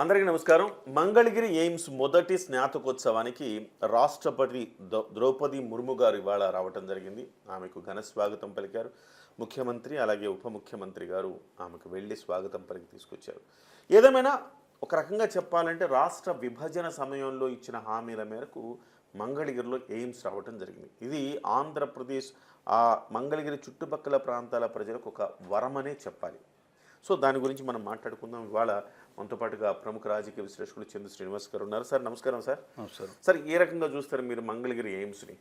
అందరికీ నమస్కారం. మంగళగిరి ఎయిమ్స్ మొదటి స్నాతకోత్సవానికి రాష్ట్రపతి ద్రౌపది ముర్ము గారు ఇవాళ రావటం జరిగింది. ఆమెకు ఘన స్వాగతం పలికారు. ముఖ్యమంత్రి అలాగే ఉప ముఖ్యమంత్రి గారు ఆమెకు వెళ్ళి స్వాగతం పలికి తీసుకొచ్చారు. ఏదేమైనా ఒక రకంగా చెప్పాలంటే రాష్ట్ర విభజన సమయంలో ఇచ్చిన హామీల మేరకు మంగళగిరిలో ఎయిమ్స్ రావటం జరిగింది. ఇది ఆంధ్రప్రదేశ్ ఆ మంగళగిరి చుట్టుపక్కల ప్రాంతాల ప్రజలకు ఒక వరమనే చెప్పాలి. సో దాని గురించి మనం మాట్లాడుకుందాం. ఇవాళ మనతో పాటుగా ప్రముఖ రాజకీయ విశ్లేషకులు చందు శ్రీనివాస్ గారు ఉన్నారు. సార్ నమస్కారం సార్. నమస్కారం. సార్ ఏ రకంగా చూస్తారు మీరు మంగళగిరి ఎయిమ్స్ని?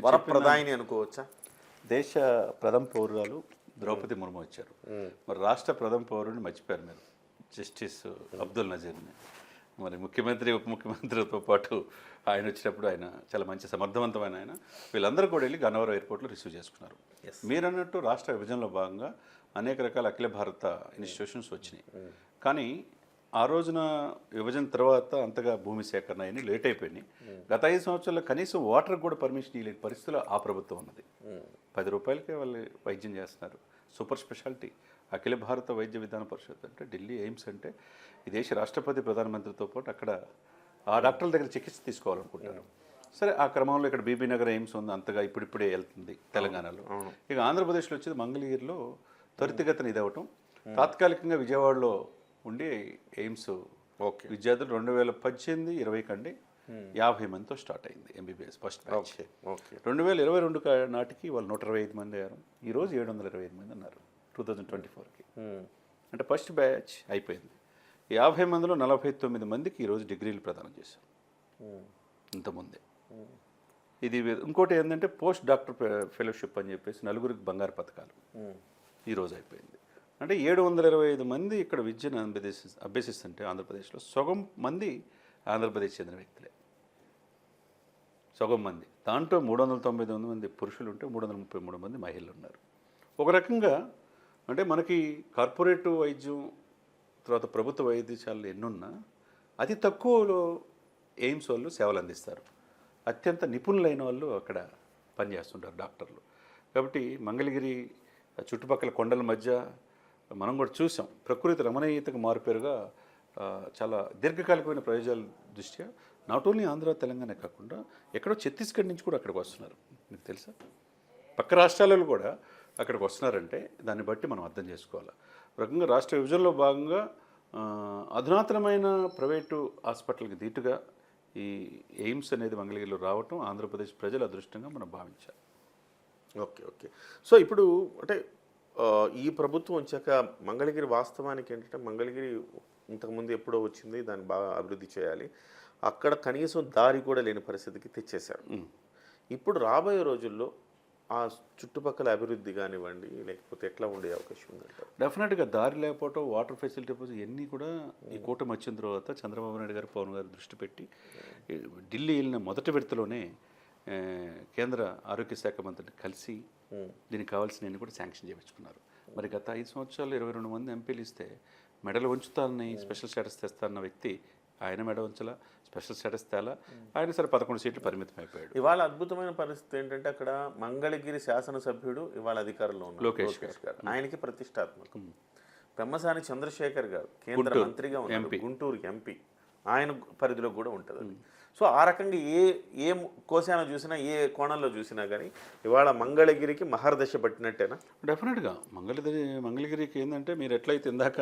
వరప్రదాయిని అనుకోవచ్చా? దేశ ప్రథమ పౌరురాలు ద్రౌపది ముర్ము వచ్చారు. మరి రాష్ట్ర ప్రథమ పౌరుని మర్చిపోయారు మీరు. జస్టిస్ అబ్దుల్ నజీర్ని. మరి ముఖ్యమంత్రి ఉప ముఖ్యమంత్రితో పాటు ఆయన వచ్చినప్పుడు ఆయన చాలా మంచి సమర్థవంతమైన ఆయన. వీళ్ళందరూ కూడా వెళ్ళి గన్నవరం ఎయిర్పోర్ట్లో రిసీవ్ చేసుకున్నారు. మీరు అన్నట్టు రాష్ట్ర విభజనలో భాగంగా అనేక రకాల అఖిల భారత ఇన్స్టిట్యూషన్స్ వచ్చినాయి. కానీ ఆ రోజున విభజన తర్వాత అంతగా భూమి సేకరణ అయ్యి లేట్ అయిపోయినాయి. గత ఐదు సంవత్సరాల్లో కనీసం వాటర్ కూడా పర్మిషన్ ఇవ్వలేని పరిస్థితిలో ఆ ప్రభుత్వం ఉన్నది. పది రూపాయలకే వాళ్ళు వైద్యం చేస్తున్నారు. Super speciality. అఖిల భారత వైద్య విధాన పరిషత్ అంటే ఢిల్లీ ఎయిమ్స్ అంటే ఈ దేశ రాష్ట్రపతి ప్రధానమంత్రితో పాటు అక్కడ ఆ డాక్టర్ల దగ్గర చికిత్స తీసుకోవాలనుకుంటారు సరే ఆ క్రమంలో ఇక్కడ బీబీ నగర్ ఎయిమ్స్ ఉంది అంతగా ఇప్పుడిప్పుడే వెళ్తుంది తెలంగాణలో. ఇక ఆంధ్రప్రదేశ్లో వచ్చేది మంగళగిరిలో త్వరితగతిన ఇది అవ్వటం. తాత్కాలికంగా విజయవాడలో ఉండి ఎయిమ్స్ ఓకే. విద్యార్థులు రెండు వేల పద్దెనిమిది ఇరవై కండి యాభై మందితో స్టార్ట్ అయింది MBBS first batch okay okay రెండు వేల ఇరవై రెండు నాటికి వాళ్ళు నూట ఇరవై ఐదు మంది అయ్యారు. ఈరోజు ఏడు వందల ఇరవై ఐదు మంది ఉన్నారు టూ థౌజండ్ ట్వంటీ ఫోర్కి. అంటే ఫస్ట్ బ్యాచ్ అయిపోయింది. యాభై మందిలో నలభై తొమ్మిది మందికి ఈరోజు డిగ్రీలు ప్రదానం చేశాం ఇంతకుముందే. ఇది ఇంకోటి ఏంటంటే పోస్ట్ డాక్టర్ ఫెలోషిప్ అని చెప్పేసి నలుగురికి బంగారు పథకాలు. ఈరోజు అయిపోయింది. అంటే ఏడు వందల ఇరవై ఐదు మంది ఇక్కడ విద్యను అభ్యసి అభ్యసిస్తుంటే ఆంధ్రప్రదేశ్లో సగం మంది ఆంధ్రప్రదేశ్ చెందిన వ్యక్తులే. సగం మంది. దాంట్లో మూడు వందల తొంభై తొమ్మిది మంది పురుషులు ఉంటే మూడు వందల ముప్పై మూడు మంది మహిళలు ఉన్నారు ఒక రకంగా అంటే మనకి కార్పొరేట్ వైద్యం తర్వాత ప్రభుత్వ వైద్యశాలలు ఎన్నున్నా అతి తక్కువలో ఎయిమ్స్ వాళ్ళు సేవలు అందిస్తారు అత్యంత నిపుణులైన వాళ్ళు అక్కడ పనిచేస్తుంటారు డాక్టర్లు. కాబట్టి మంగళగిరి చుట్టుపక్కల కొండల మధ్య మనం కూడా చూసాం. ప్రకృతి రమణీయతకు మారుపేరుగా చాలా దీర్ఘకాలికమైన ప్రయోజనాల దృష్ట్యా నాట్ ఓన్లీ ఆంధ్ర తెలంగాణ కాకుండా ఎక్కడో ఛత్తీస్గఢ్ నుంచి కూడా అక్కడికి వస్తున్నారు. మీకు తెలుసా? పక్క రాష్ట్రాలలో కూడా అక్కడికి వస్తున్నారంటే దాన్ని బట్టి మనం అర్థం చేసుకోవాలి. ఒక రకంగా రాష్ట్ర విభజనలో భాగంగా అధునాతనమైన ప్రైవేటు హాస్పిటల్కి దీటుగా ఈ ఎయిమ్స్ అనేది మంగళగిరిలో రావటం ఆంధ్రప్రదేశ్ ప్రజల అదృష్టంగా మనం భావించాలి. Okay okay. సో ఇప్పుడు అంటే ఈ ప్రభుత్వం వచ్చాక మంగళగిరి వాస్తవానికి ఏంటంటే మంగళగిరి ఇంతకుముందు ఎప్పుడో వచ్చింది దాన్ని బాగా అభివృద్ధి చేయాలి. అక్కడ కనీసం దారి కూడా లేని పరిస్థితికి తెచ్చేశారు ఇప్పుడు రాబోయే రోజుల్లో ఆ చుట్టుపక్కల అభివృద్ధి కానివ్వండి లేకపోతే ఎట్లా ఉండే అవకాశం ఉందంటారు? డెఫినెట్గా దారి లేకపోవటం వాటర్ ఫెసిలిటీ ఇవన్నీ కూడా ఈ కూటమి వచ్చిన తర్వాత చంద్రబాబు నాయుడు గారు పవన్ గారు దృష్టి పెట్టి ఢిల్లీ వెళ్ళిన మొదటి విడతలోనే కేంద్ర ఆరోగ్య శాఖ మంత్రిని కలిసి దీనికి కావాల్సినవన్నీ కూడా శాంక్షన్ చేయించుకున్నారు. మరి గత ఐదు సంవత్సరాలు ఇరవై రెండు మంది ఎంపీలు ఇస్తే మెడలు ఉంచుతానని స్పెషల్ స్టేటస్ తెస్తాన్న వ్యక్తి ఆయన మెడ ఉంచలా స్పెషల్ స్టేటస్ తేలా ఆయన సరే పదకొండు సీట్లు పరిమితం అయిపోయాడు ఇవాళ అద్భుతమైన పరిస్థితి ఏంటంటే అక్కడ మంగళగిరి శాసనసభ్యుడు ఇవాళ అధికారంలో ఉన్నారు లోకేష్ గారు. ఆయనకి ప్రతిష్టాత్మకం. పెమ్మసాని చంద్రశేఖర్ గారు కేంద్ర మంత్రిగా ఉన్నారు. గుంటూరు ఎంపీ. ఆయన పరిధిలో కూడా ఉంటుంది. సో ఆ రకంగా ఏ ఏ కోశాన చూసినా ఏ కోణంలో చూసినా కానీ ఇవాళ మంగళగిరికి మహర్దశ పట్టినట్టేనా? డెఫినెట్గా. మంగళగిరి మంగళగిరికి ఏంటంటే మీరు ఎట్లయితే ఇందాక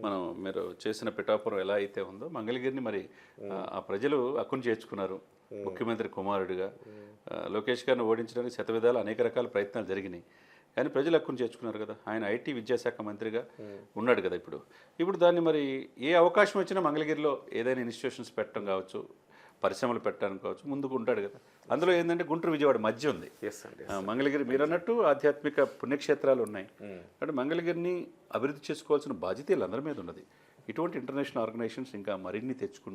మనం మీరు చేసిన పిఠాపురం ఎలా అయితే ఉందో మంగళగిరిని మరి ఆ- ప్రజలు అక్కును చేర్చుకున్నారు ముఖ్యమంత్రి కుమారుడిగా. లోకేష్ గారిని ఓడించడానికి శతవిధాలు అనేక రకాల ప్రయత్నాలు జరిగినాయి. కానీ ప్రజలు హక్కును చేర్చుకున్నారు కదా. ఆయన ఐటీ విద్యాశాఖ మంత్రిగా ఉన్నాడు కదా ఇప్పుడు. ఇప్పుడు దాన్ని మరి ఏ అవకాశం వచ్చినా మంగళగిరిలో ఏదైనా ఇన్స్టిట్యూషన్స్ పెట్టడం కావచ్చు పరిశ్రమలు పెట్టడానికి కావచ్చు ముందుకు ఉంటాడు కదా. అందులో ఏంటంటే గుంటూరు విజయవాడ మధ్య ఉంది. మంగళగిరి మీరు అన్నట్టు ఆధ్యాత్మిక పుణ్యక్షేత్రాలు ఉన్నాయి. అంటే మంగళగిరిని అభివృద్ధి చేసుకోవాల్సిన బాధ్యత వీళ్ళందరి మీద ఉన్నది. ఇటువంటి ఇంటర్నేషనల్ ఆర్గనైజేషన్స్ ఇంకా మరిన్ని తెచ్చుకు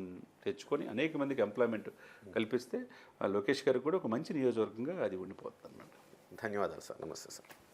తెచ్చుకొని అనేక మందికి ఎంప్లాయ్మెంట్ కల్పిస్తే ఆ లోకేష్ గారికి కూడా ఒక మంచి నియోజకవర్గంగా అది ఉండిపోతుంది అన్నమాట ధన్యవాదాలు సార్ నమస్తే సార్